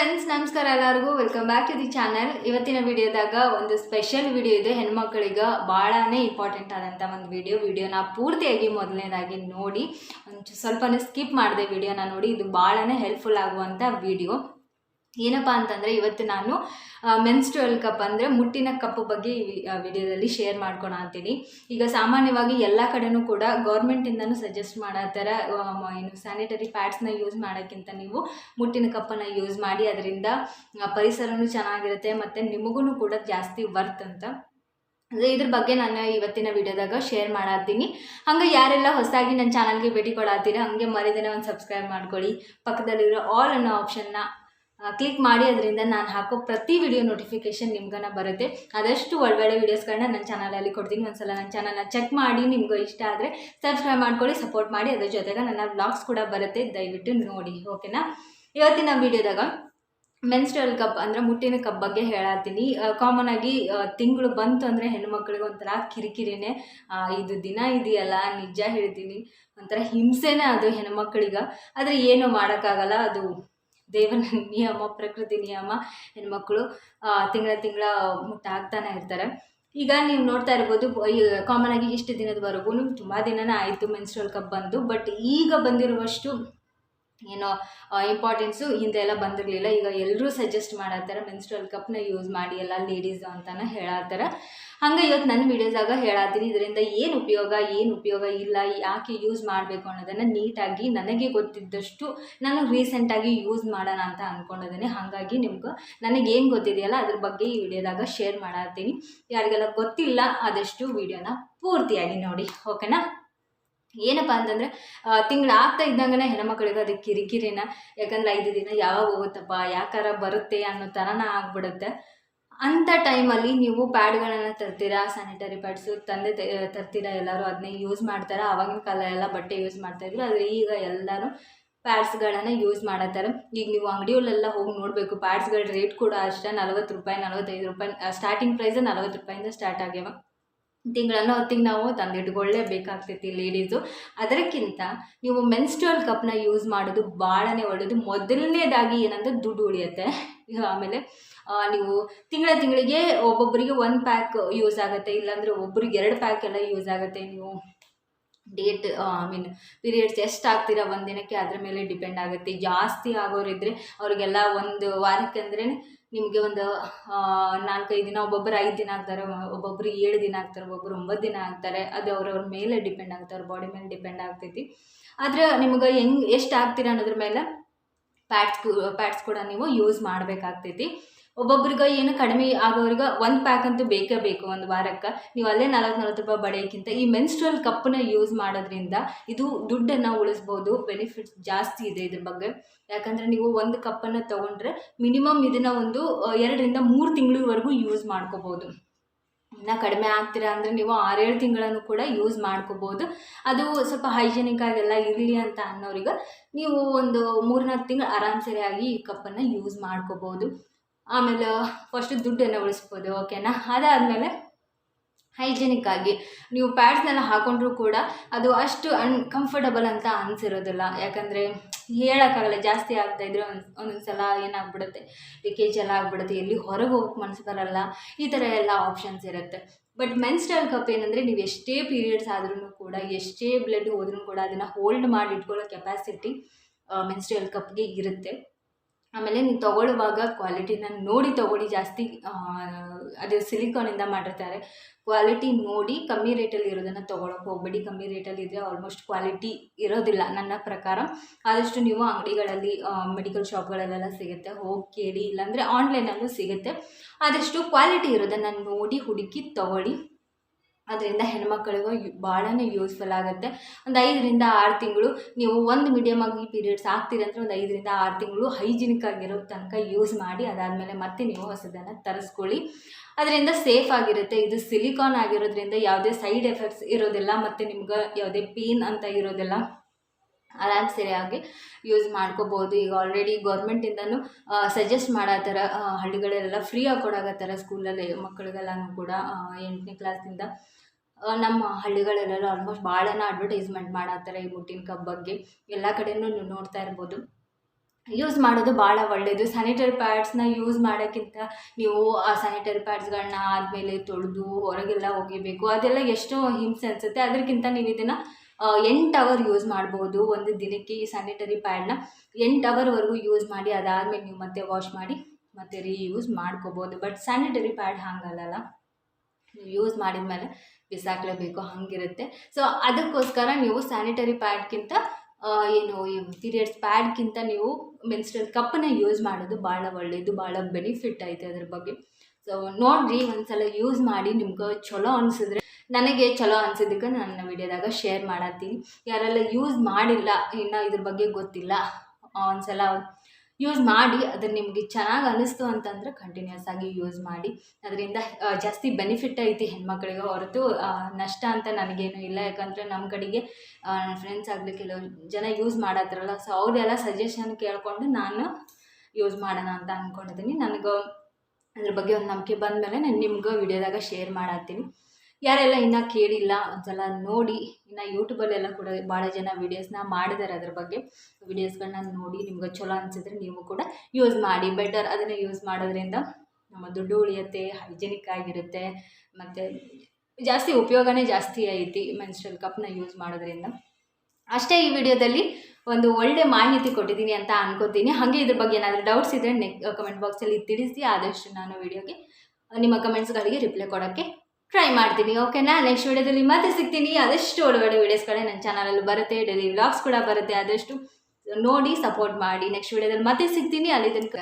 Friends ನಮಸ್ಕಾರ ಎಲ್ಲರಿಗೂ. Welcome back to the channel ಇವತ್ತಿನ ವಿಡಿಯೋದಾಗ ಒಂದು ಸ್ಪೆಷಲ್ ವಿಡಿಯೋ ಇದೆ. ಹೆಣ್ಮಕ್ಳಿಗೆ ಭಾಳನೇ ಇಂಪಾರ್ಟೆಂಟ್ ಆದಂಥ ಒಂದು ವಿಡಿಯೋ ವಿಡಿಯೋನ ಪೂರ್ತಿಯಾಗಿ ಮೊದಲನೇದಾಗಿ ನೋಡಿ. ಒಂದು ಸ್ವಲ್ಪ ಸ್ಕಿಪ್ ಮಾಡಿದೆ ವಿಡಿಯೋನ ನೋಡಿ. ಇದು ಭಾಳನೇ ಹೆಲ್ಪ್ಫುಲ್ ಆಗುವಂಥ ವಿಡಿಯೋ ಏನಪ್ಪ ಅಂತಂದರೆ ಇವತ್ತು ನಾನು ಮೆನ್ಸ್ಟ್ರಲ್ ಕಪ್ ಅಂದರೆ ಮುಟ್ಟಿನ ಕಪ್ ಬಗ್ಗೆ ವಿಡಿಯೋದಲ್ಲಿ ಶೇರ್ ಮಾಡ್ಕೊಳ ಅಂತೀನಿ. ಈಗ ಸಾಮಾನ್ಯವಾಗಿ ಎಲ್ಲ ಕಡೆನೂ ಕೂಡ ಗೌರ್ಮೆಂಟಿಂದನೂ ಸಜೆಸ್ಟ್ ಮಾಡೋ ಥರ ಏನು ಸ್ಯಾನಿಟರಿ ಪ್ಯಾಡ್ಸ್ನ ಯೂಸ್ ಮಾಡೋಕ್ಕಿಂತ ನೀವು ಮುಟ್ಟಿನ ಕಪ್ಪನ್ನು ಯೂಸ್ ಮಾಡಿ, ಅದರಿಂದ ಪರಿಸರನು ಚೆನ್ನಾಗಿರುತ್ತೆ ಮತ್ತು ನಿಮಗೂ ಕೂಡ ಜಾಸ್ತಿ ವರ್ತ್ ಅಂತ. ಅಂದರೆ ಇದ್ರ ಬಗ್ಗೆ ನಾನು ಇವತ್ತಿನ ವಿಡಿಯೋದಾಗ ಶೇರ್ ಮಾಡತ್ತೀನಿ ಹಂಗೆ ಯಾರೆಲ್ಲ ಹೊಸದಾಗಿ ನನ್ನ ಚಾನಲ್ಗೆ ಭೇಟಿ ಕೊಡತ್ತೀರ ಹಂಗೆ ಮರಿದೇನೆ ಒಂದು ಸಬ್ಸ್ಕ್ರೈಬ್ ಮಾಡ್ಕೊಳ್ಳಿ. ಪಕ್ಕದಲ್ಲಿರೋ ಆಲ್ ಅನ್ನೋ ಆಪ್ಷನ್ನ ಕ್ಲಿಕ್ ಮಾಡಿ ಅದರಿಂದ ನಾನು ಹಾಕೋ ಪ್ರತಿ ವಿಡಿಯೋ ನೋಟಿಫಿಕೇಶನ್ ನಿಮ್ಗನ ಬರುತ್ತೆ. ಆದಷ್ಟು ಒಳ್ಳೊಳ್ಳೆ ವೀಡಿಯೋಸ್ಗಳನ್ನ ನನ್ನ ಚಾನಲಲ್ಲಿ ಕೊಡ್ತೀನಿ. ಒಂದ್ಸಲ ನನ್ನ ಚಾನಲ್ನ ಚೆಕ್ ಮಾಡಿ ನಿಮ್ಗೆ ಇಷ್ಟ ಆದರೆ ಸಬ್ಸ್ಕ್ರೈಬ್ ಮಾಡ್ಕೊಳ್ಳಿ ಸಪೋರ್ಟ್ ಮಾಡಿ, ಅದ್ರ ಜೊತೆಗೆ ನನ್ನ ಬ್ಲಾಗ್ಸ್ ಕೂಡ ಬರುತ್ತೆ. ದಯವಿಟ್ಟು ನೋಡಿ ಓಕೆನಾ ಇವತ್ತಿನ ವಿಡಿಯೋದಾಗ ಮೆನ್ಸ್ಟ್ರಲ್ ಕಪ್ ಅಂದರೆ ಮುಟ್ಟಿನ ಕಪ್ ಬಗ್ಗೆ ಹೇಳತ್ತೀನಿ ಕಾಮನ್ ಆಗಿ ತಿಂಗಳು ಬಂತು ಅಂದರೆ ಹೆಣ್ಮಕ್ಳಿಗೆ ಒಂಥರ ಕಿರಿಕಿರಿನೇ ಇದು ದಿನ ಇದೆಯಲ್ಲ, ನಿಜ ಹೇಳ್ತೀನಿ. ಒಂಥರ ಹಿಂಸೆನೇ ಅದು ಹೆಣ್ಮಕ್ಳಿಗೆ ಆದರೆ ಏನು ಮಾಡೋಕ್ಕಾಗಲ್ಲ, ಅದು ದೇವನ ನಿಯಮ, ಪ್ರಕೃತಿ ನಿಯಮ ಹೆಣ್ಮಕ್ಳು ತಿಂಗಳ ತಿಂಗಳ ಮುಟ್ಟಾಗ್ತಾನೆ ಇರ್ತಾರೆ. ಈಗ ನೀವು ನೋಡ್ತಾ ಇರ್ಬೋದು ಕಾಮನ್ ಆಗಿ ಇಷ್ಟು ದಿನದವರೆಗೂ ತುಂಬ ದಿನನೇ ಆಯಿತು ಮೆನ್ಸ್ಟ್ರಲ್ ಕಪ್ ಬಂದು ಬಟ್ ಈಗ ಬಂದಿರುವಷ್ಟು ಏನೋ ಇಂಪಾರ್ಟೆನ್ಸು ಹಿಂದೆ ಎಲ್ಲ ಬಂದಿರಲಿಲ್ಲ. ಈಗ ಎಲ್ಲರೂ ಸಜೆಸ್ಟ್ ಮಾಡತ್ತಾರೆ ಮೆನ್ಸ್ಟ್ರಲ್ ಕಪ್ನ ಯೂಸ್ ಮಾಡಿ ಎಲ್ಲ ಲೇಡೀಸ್ ಅಂತಾನೆ ಹೇಳತ್ತಾರ ಹಂಗೆ ಇವತ್ತು ನನ್ನ ವೀಡಿಯೋದಾಗ ಹೇಳಾತೀನಿ. ಇದರಿಂದ ಏನು ಉಪಯೋಗ ಏನು ಉಪಯೋಗ ಇಲ್ಲ, ಯಾಕೆ ಯೂಸ್ ಮಾಡಬೇಕು ಅನ್ನೋದನ್ನು ನೀಟಾಗಿ ನನಗೆ ಗೊತ್ತಿದ್ದಷ್ಟು ನಾನು ರೀಸೆಂಟಾಗಿ ಯೂಸ್ ಮಾಡೋಣ ಅಂತ ಅಂದ್ಕೊಂಡಿದ್ದೀನಿ ಹಾಗಾಗಿ ನಿಮ್ಗೆ ನನಗೇನು ಗೊತ್ತಿದೆಯಲ್ಲ ಅದ್ರ ಬಗ್ಗೆ ಈ ವಿಡಿಯೋದಾಗ ಶೇರ್ ಮಾಡತ್ತೀನಿ ಯಾರಿಗೆಲ್ಲ ಗೊತ್ತಿಲ್ಲ ಆದಷ್ಟು ವಿಡಿಯೋನ ಪೂರ್ತಿಯಾಗಿ ನೋಡಿ ಓಕೆನಾ ಏನಪ್ಪ ಅಂತಂದರೆ ತಿಂಗಳು ಆಗ್ತಾ ಇದ್ದಂಗೆ ಹೆಣ್ಮಕ್ಳಿಗೆ ಅದಕ್ಕೆ ಕಿರಿಕಿರಿನ, ಯಾಕಂದ್ರೆ ಐದು ದಿನ ಯಾವಾಗ ಹೋಗುತ್ತಪ್ಪ, ಯಾಕಾರ ಬರುತ್ತೆ ಅನ್ನೋ ಥರನ ಆಗ್ಬಿಡುತ್ತೆ. ಅಂಥ ಟೈಮಲ್ಲಿ ನೀವು ಪ್ಯಾಡ್ಗಳನ್ನು ತರ್ತೀರಾ ಸ್ಯಾನಿಟರಿ ಪ್ಯಾಡ್ಸು ತಂದೆ ತರ್ತೀರಾ ಎಲ್ಲರೂ ಅದನ್ನೇ ಯೂಸ್ ಮಾಡ್ತಾರೆ? ಆವಾಗಿನ ಕಾಲ ಎಲ್ಲ ಬಟ್ಟೆ ಯೂಸ್ ಮಾಡ್ತಾಯಿದ್ರು ಆದರೆ ಈಗ ಎಲ್ಲರೂ ಪ್ಯಾಡ್ಸ್ಗಳನ್ನು ಯೂಸ್ ಮಾಡತ್ತಾರೆ. ಈಗ ನೀವು ಅಂಗಡಿಯಲ್ಲೆಲ್ಲ ಹೋಗಿ ನೋಡಬೇಕು ಪ್ಯಾಡ್ಸ್ಗಳ ರೇಟ್ ಕೂಡ ಅಷ್ಟೇ ನಲ್ವತ್ತು ರೂಪಾಯಿ, ನಲ್ವತ್ತೈದು ರೂಪಾಯಿ ಸ್ಟಾರ್ಟಿಂಗ್ ಪ್ರೈಸ್ ನಲ್ವತ್ತು ರೂಪಾಯಿಂದ ಸ್ಟಾರ್ಟ್ ಆಗ್ಯಾವ. ತಿಂಗಳನ್ನು ಹೊತ್ತಿಗೆ ನಾವು ತಂದಿಟ್ಕೊಳ್ಳೇಬೇಕಾಗ್ತೈತಿ ಲೇಡೀಸು ಅದಕ್ಕಿಂತ ನೀವು ಮೆನ್ಸ್ಟ್ರಲ್ ಕಪ್ನ ಯೂಸ್ ಮಾಡೋದು ಭಾಳನೇ ಒಳ್ಳೆಯದು ಮೊದಲನೇದಾಗಿ ಏನಂದ್ರೆ ದುಡ್ಡು ಉಳಿಯುತ್ತೆ. ಆಮೇಲೆ ನೀವು ತಿಂಗಳ ತಿಂಗಳಿಗೆ ಒಬ್ಬೊಬ್ಬರಿಗೆ ಒಂದು ಪ್ಯಾಕ್ ಯೂಸ್ ಆಗುತ್ತೆ. ಇಲ್ಲಾಂದರೆ ಒಬ್ಬರಿಗೆ ಎರಡು ಪ್ಯಾಕ್ ಎಲ್ಲ ಯೂಸ್ ಆಗುತ್ತೆ. ನೀವು ಡೇಟ್ ಐ ಮೀನ್ ಪೀರಿಯಡ್ಸ್ ಎಷ್ಟು ಆಗ್ತೀರಾ ಒಂದು ದಿನಕ್ಕೆ ಅದ್ರ ಮೇಲೆ ಡಿಪೆಂಡ್ ಆಗುತ್ತೆ. ಜಾಸ್ತಿ ಆಗೋರಿದ್ರೆ ಅವರಿಗೆಲ್ಲ ಒಂದು ವಾರಕ್ಕೆ ಅಂದ್ರೆ ನಿಮಗೆ ಒಂದು ನಾಲ್ಕೈದು ದಿನ ಒಬ್ಬೊಬ್ಬರು ಐದು ದಿನ ಆಗ್ತಾರೆ ಒಬ್ಬೊಬ್ಬರು ಏಳು ದಿನ ಆಗ್ತಾರೆ ಒಬ್ಬೊಬ್ಬರು ಒಂಬತ್ತು ದಿನ ಆಗ್ತಾರೆ, ಅದು ಅವ್ರವ್ರ ಮೇಲೆ ಡಿಪೆಂಡ್ ಆಗ್ತಾರೆ ಅವ್ರ ಬಾಡಿ ಮೇಲೆ ಡಿಪೆಂಡ್ ಆಗ್ತೈತಿ. ಆದರೆ ನಿಮ್ಗೆ ಹೆಂಗೆ ಎಷ್ಟು ಆಗ್ತೀರ ಅನ್ನೋದ್ರ ಮೇಲೆ ಪ್ಯಾಡ್ಸ್ ಪ್ಯಾಡ್ಸ್ ಕೂಡ ನೀವು ಯೂಸ್ ಮಾಡಬೇಕಾಗ್ತೈತಿ. ಒಬ್ಬೊಬ್ರಿಗೆ ಏನು ಕಡಿಮೆ ಆಗೋರಿಗೆ ಒಂದು ಪ್ಯಾಕ್ ಅಂತೂ ಬೇಕೇ ಬೇಕು ಒಂದು ವಾರಕ್ಕೆ. ನೀವು ಅಲ್ಲೇ ನಲ್ವತ್ತು ನಲ್ವತ್ತು ರೂಪಾಯಿ ಬಡಿಯೋಕ್ಕಿಂತ ಈ ಮೆನ್ಸ್ಟ್ರಲ್ ಕಪ್ಪನ್ನ ಯೂಸ್ ಮಾಡೋದ್ರಿಂದ ಇದು ದುಡ್ಡನ್ನು ಉಳಿಸ್ಬೋದು ಬೆನಿಫಿಟ್ಸ್ ಜಾಸ್ತಿ ಇದೆ ಇದ್ರ ಬಗ್ಗೆ. ಯಾಕಂದರೆ ನೀವು ಒಂದು ಕಪ್ಪನ್ನು ತೊಗೊಂಡ್ರೆ ಮಿನಿಮಮ್ ಇದನ್ನು ಒಂದು ಎರಡರಿಂದ ಮೂರು ತಿಂಗಳವರೆಗೂ ಯೂಸ್ ಮಾಡ್ಕೋಬೋದು. ಇನ್ನು ಕಡಿಮೆ ಆಗ್ತೀರಾ ಅಂದರೆ ನೀವು ಆರೇಳು ತಿಂಗಳನ್ನು ಕೂಡ ಯೂಸ್ ಮಾಡ್ಕೋಬೋದು. ಅದು ಸ್ವಲ್ಪ ಹೈಜಿನಿಕ್ ಆಗೆಲ್ಲ ಇರಲಿ ಅಂತ ಅನ್ನೋರಿಗೆ ನೀವು ಒಂದು ಮೂರ್ನಾಲ್ಕು ತಿಂಗಳು ಆರಾಮ್ ಸರಿಯಾಗಿ ಈ ಕಪ್ಪನ್ನು ಯೂಸ್ ಮಾಡ್ಕೋಬೋದು. ಆಮೇಲೆ ಫಸ್ಟ್ ದುಡ್ಡನ್ನು ಉಳಿಸ್ಬೋದು ಓಕೆನಾ ಅದಾದಮೇಲೆ ಹೈಜಿನಿಕ್ ಆಗಿ. ನೀವು ಪ್ಯಾಡ್ಸ್ನೆಲ್ಲ ಹಾಕೊಂಡ್ರೂ ಕೂಡ ಅದು ಅಷ್ಟು ಅನ್ಕಂಫರ್ಟಬಲ್ ಅಂತ ಅನಿಸಿರೋದಿಲ್ಲ. ಯಾಕಂದರೆ, ಹೇಳೋಕ್ಕಾಗಲ್ಲ, ಜಾಸ್ತಿ ಆಗ್ತಾಯಿದ್ರೆ ಒಂದು ಒಂದೊಂದು ಸಲ ಏನಾಗ್ಬಿಡುತ್ತೆ? ಲೀಕೇಜ್ ಎಲ್ಲ ಆಗ್ಬಿಡುತ್ತೆ. ಎಲ್ಲಿ ಹೊರಗೆ ಹೋಗಕ್ಕೆ ಮನಸ್ಸು ಬರಲ್ಲ. ಈ ಥರ ಎಲ್ಲ ಆಪ್ಷನ್ಸ್ ಇರುತ್ತೆ. ಬಟ್ ಮೆನ್ಸ್ಟ್ರಲ್ ಕಪ್ ಏನಂದರೆ ನೀವು ಎಷ್ಟೇ ಪೀರಿಯಡ್ಸ್ ಆದ್ರೂ ಕೂಡ, ಎಷ್ಟೇ ಬ್ಲಡ್ ಹೋದ್ರೂ ಕೂಡ ಅದನ್ನು ಹೋಲ್ಡ್ ಮಾಡಿ ಇಟ್ಕೊಳ್ಳೋ ಕೆಪಾಸಿಟಿ ಮೆನ್ಸ್ಟ್ರಲ್ ಕಪ್ಗೆ ಇರುತ್ತೆ. ಆಮೇಲೆ ನೀವು ತೊಗೊಳ್ಳುವಾಗ ಕ್ವಾಲಿಟಿನ ನೋಡಿ ತೊಗೊಳ್ಳಿ ಜಾಸ್ತಿ ಅದು ಸಿಲಿಕಾನಿಂದ ಮಾಡಿರ್ತಾರೆ. ಕ್ವಾಲಿಟಿ ನೋಡಿ ಕಮ್ಮಿ ರೇಟಲ್ಲಿ ಇರೋದನ್ನು ತೊಗೊಳಕ್ಕೆ ಹೋಗ್ಬೇಡಿ. ಕಮ್ಮಿ ರೇಟಲ್ಲಿ ಇದ್ದರೆ ಆಲ್ಮೋಸ್ಟ್ ಕ್ವಾಲಿಟಿ ಇರೋದಿಲ್ಲ ನನ್ನ ಪ್ರಕಾರ. ಆದಷ್ಟು ನೀವು ಅಂಗಡಿಗಳಲ್ಲಿ ಮೆಡಿಕಲ್ ಶಾಪ್ಗಳಲ್ಲೆಲ್ಲ ಸಿಗುತ್ತೆ. ಹೋಗಿ ಕೇಳಿ. ಇಲ್ಲಾಂದರೆ ಆನ್ಲೈನಲ್ಲೂ ಸಿಗುತ್ತೆ. ಆದಷ್ಟು ಕ್ವಾಲಿಟಿ ಇರೋದನ್ನು ನೋಡಿ ಹುಡುಕಿ ತೊಗೊಳ್ಳಿ. ಅದರಿಂದ ಹೆಣ್ಮಕ್ಳಿಗೂ ಭಾಳನೇ ಯೂಸ್ಫುಲ್ ಆಗುತ್ತೆ. ಒಂದು ಐದರಿಂದ ಆರು ತಿಂಗಳು ನೀವು ಒಂದು ಮೀಡಿಯಮ್ ಆಗಿ ಪೀರಿಯಡ್ಸ್ ಆಗ್ತೀರಿ ಅಂದರೆ ಒಂದು ಐದರಿಂದ ಆರು ತಿಂಗಳು ಹೈಜಿನಿಕ್ ಆಗಿರೋ ತನಕ ಯೂಸ್ ಮಾಡಿ ಅದಾದಮೇಲೆ ಮತ್ತೆ ನೀವು ಹೊಸದನ್ನು ತರಿಸ್ಕೊಳ್ಳಿ. ಅದರಿಂದ ಸೇಫ್ ಆಗಿರುತ್ತೆ. ಇದು ಸಿಲಿಕಾನ್ ಆಗಿರೋದ್ರಿಂದ ಯಾವುದೇ ಸೈಡ್ ಎಫೆಕ್ಟ್ಸ್ ಇರೋದಿಲ್ಲ, ಮತ್ತು ನಿಮ್ಗೆ ಯಾವುದೇ ಪೇನ್ ಅಂತ ಇರೋದಿಲ್ಲ. ಆರಾಮ್ ಸರಿಯಾಗಿ ಯೂಸ್ ಮಾಡ್ಕೋಬೋದು. ಈಗ ಆಲ್ರೆಡಿ ಗೌರ್ಮೆಂಟಿಂದನೂ ಸಜೆಸ್ಟ್ ಮಾಡತ್ತಾರ ಹಳ್ಳಿಗಳೆಲ್ಲ ಹಳ್ಳಿಗಳಲ್ಲೆಲ್ಲ ಫ್ರೀಯಾಗಿ ಕೊಡಾಕತ್ತಾರ ಸ್ಕೂಲಲ್ಲಿ ಮಕ್ಕಳಿಗೆಲ್ಲನೂ ಕೂಡ ಎಂಟನೇ ಕ್ಲಾಸಿಂದ ನಮ್ಮ ಹಳ್ಳಿಗಳಲ್ಲೆಲ್ಲ ಆಲ್ಮೋಸ್ಟ್ ಭಾಳನ ಅಡ್ವರ್ಟೈಸ್ಮೆಂಟ್ ಮಾಡತ್ತಾರ ಈ ಮುಟ್ಟಿನ ಕಪ್ ಬಗ್ಗೆ ಎಲ್ಲ ಕಡೆಯೂ ನೀವು ನೋಡ್ತಾ ಇರ್ಬೋದು. ಯೂಸ್ ಮಾಡೋದು ಭಾಳ ಒಳ್ಳೆಯದು ಸ್ಯಾನಿಟರಿ ಪ್ಯಾಡ್ಸ್ನ ಯೂಸ್ ಮಾಡೋಕ್ಕಿಂತ ನೀವು, ಆ ಸ್ಯಾನಿಟರಿ ಪ್ಯಾಡ್ಸ್ಗಳನ್ನ ಆದಮೇಲೆ ತೊಳೆದು ಹೊರಗೆಲ್ಲ ಒಗಿಬೇಕು. ಅದೆಲ್ಲ ಎಷ್ಟೋ ಹಿಂಸೆ ಅನಿಸುತ್ತೆ. ಅದಕ್ಕಿಂತ ನೀವು ಇದನ್ನು ಎಂಟು ಅವರ್ ಯೂಸ್ ಮಾಡ್ಬೋದು. ಒಂದು ದಿನಕ್ಕೆ ಈ ಸ್ಯಾನಿಟರಿ ಪ್ಯಾಡ್ನ ಎಂಟು ಅವರ್ವರೆಗೂ ಯೂಸ್ ಮಾಡಿ, ಅದಾದಮೇಲೆ ನೀವು ಮತ್ತೆ ವಾಶ್ ಮಾಡಿ, ಮತ್ತೆ ರೀಯೂಸ್ ಮಾಡ್ಕೋಬೋದು. ಬಟ್ ಸ್ಯಾನಿಟರಿ ಪ್ಯಾಡ್ ಹಾಗಲ್ಲಲ್ಲ. ನೀವು ಯೂಸ್ ಮಾಡಿದ ಮೇಲೆ ಬಿಸಾಕಲೇಬೇಕು, ಹಾಗಿರುತ್ತೆ. ಸೊ ಅದಕ್ಕೋಸ್ಕರ ನೀವು ಸ್ಯಾನಿಟರಿ ಪ್ಯಾಡ್ಗಿಂತ ಏನು ಪೀರಿಯಡ್ಸ್ ಪ್ಯಾಡ್ಗಿಂತ ನೀವು ಮೆನ್ಸ್ಟ್ರಲ್ ಕಪ್ಪನ್ನ ಯೂಸ್ ಮಾಡೋದು ಭಾಳ ಒಳ್ಳೆಯದು ಭಾಳ ಬೆನಿಫಿಟ್ ಐತೆ ಅದ್ರ ಬಗ್ಗೆ. ಸೊ ನೋಡಿರಿ ಒಂದ್ಸಲ ಯೂಸ್ ಮಾಡಿ ನಿಮ್ಗೆ ಚಲೋ ಅನಿಸಿದ್ರೆ ನನಗೆ ಚಲೋ ಅನ್ಸಿದ್ದಕ್ಕೆ ನನ್ನ ವಿಡಿಯೋದಾಗ ಶೇರ್ ಮಾಡತ್ತೀನಿ. ಯಾರೆಲ್ಲ ಯೂಸ್ ಮಾಡಿಲ್ಲ, ಇನ್ನು ಇದ್ರ ಬಗ್ಗೆ ಗೊತ್ತಿಲ್ಲ, ಒಂದ್ಸಲ ಯೂಸ್ ಮಾಡಿ ಅದು ನಿಮಗೆ ಚೆನ್ನಾಗಿ ಅನ್ನಿಸ್ತು ಅಂತಂದ್ರೆ ಕಂಟಿನ್ಯೂಸ್ ಆಗಿ ಯೂಸ್ ಮಾಡಿ. ಅದರಿಂದ ಜಾಸ್ತಿ ಬೆನಿಫಿಟ್ ಐತಿ ಹೆಣ್ಮಕ್ಳಿಗೆ ಹೊರತು ನಷ್ಟ ಅಂತ ನನಗೇನು ಇಲ್ಲ. ಯಾಕಂದರೆ ನಮ್ಮ ಕಡೆಗೆ ನನ್ನ ಫ್ರೆಂಡ್ಸ್ ಆಗಲಿ ಕೆಲವು ಜನ ಯೂಸ್ ಮಾಡತ್ರಲ್ಲ ಸೊ ಅವರೆಲ್ಲ ಸಜೆಷನ್ ಕೇಳಿಕೊಂಡು ನಾನು ಯೂಸ್ ಮಾಡೋಣ ಅಂತ ಅಂದ್ಕೊಂಡಿದ್ದೀನಿ ನನಗೆ ಅದ್ರ ಬಗ್ಗೆ ಒಂದು ನಂಬಿಕೆ ಬಂದಮೇಲೆ ನಾನು ನಿಮ್ಗೆ ವಿಡಿಯೋದಾಗ ಶೇರ್ ಮಾಡತ್ತೀನಿ. ಯಾರೆಲ್ಲ ಇನ್ನೂ ಕೇಳಿಲ್ಲ ಒಂದ್ಸಲ ನೋಡಿ, ಇನ್ನು ಯೂಟ್ಯೂಬಲ್ಲೆಲ್ಲ ಕೂಡ ಭಾಳ ಜನ ವೀಡಿಯೋಸ್ನ ಮಾಡಿದ್ದಾರೆ ಅದ್ರ ಬಗ್ಗೆ. ವೀಡಿಯೋಸ್ಗಳನ್ನ ನೋಡಿ ನಿಮ್ಗೆ ಚಲೋ ಅನಿಸಿದ್ರೆ ನೀವು ಕೂಡ ಯೂಸ್ ಮಾಡಿ. ಬೆಟರ್ ಅದನ್ನು ಯೂಸ್ ಮಾಡೋದ್ರಿಂದ ನಮ್ಮ ದುಡ್ಡು ಉಳಿಯುತ್ತೆ ಹೈಜೆನಿಕ್ ಆಗಿರುತ್ತೆ, ಮತ್ತು ಜಾಸ್ತಿ ಉಪಯೋಗನೇ ಜಾಸ್ತಿ ಐತಿ ಮೆನ್ಸ್ಟ್ರಲ್ ಕಪ್ನ ಯೂಸ್ ಮಾಡೋದ್ರಿಂದ. ಅಷ್ಟೇ ಈ ವಿಡಿಯೋದಲ್ಲಿ ಒಂದು ಒಳ್ಳೆ ಮಾಹಿತಿ ಕೊಟ್ಟಿದ್ದೀನಿ ಅಂತ ಅನ್ಕೋತೀನಿ. ಹಾಗೆ ಇದ್ರ ಬಗ್ಗೆ ಏನಾದರೂ ಡೌಟ್ಸ್ ಇದ್ದರೆ ನೆಕ್ ಕಮೆಂಟ್ ಬಾಕ್ಸಲ್ಲಿ ತಿಳಿಸಿ, ಆದಷ್ಟು ನಾನು ವಿಡಿಯೋಗೆ ನಿಮ್ಮ ಕಮೆಂಟ್ಸ್ಗಳಿಗೆ ರಿಪ್ಲೈ ಕೊಡೋಕ್ಕೆ ಟ್ರೈ ಮಾಡ್ತೀನಿ ಓಕೆನಾ ನೆಕ್ಸ್ಟ್ ವಿಡಿಯೋದಲ್ಲಿ ಮತ್ತೆ ಸಿಗ್ತೀನಿ. ಅದಷ್ಟು ಒಳಗಡೆ ವೀಡಿಯೋಸ್ಗಳೇ ನನ್ನ ಚಾನಲಲ್ಲಿ ಬರುತ್ತೆ ಡೈಲಿ ವ್ಲಾಗ್ಸ್ ಕೂಡ ಬರುತ್ತೆ. ಆದಷ್ಟು ನೋಡಿ ಸಪೋರ್ಟ್ ಮಾಡಿ. ನೆಕ್ಸ್ಟ್ ವಿಡಿಯೋದಲ್ಲಿ ಮತ್ತೆ ಸಿಗ್ತೀನಿ. ಅಲ್ಲಿ ತನಕ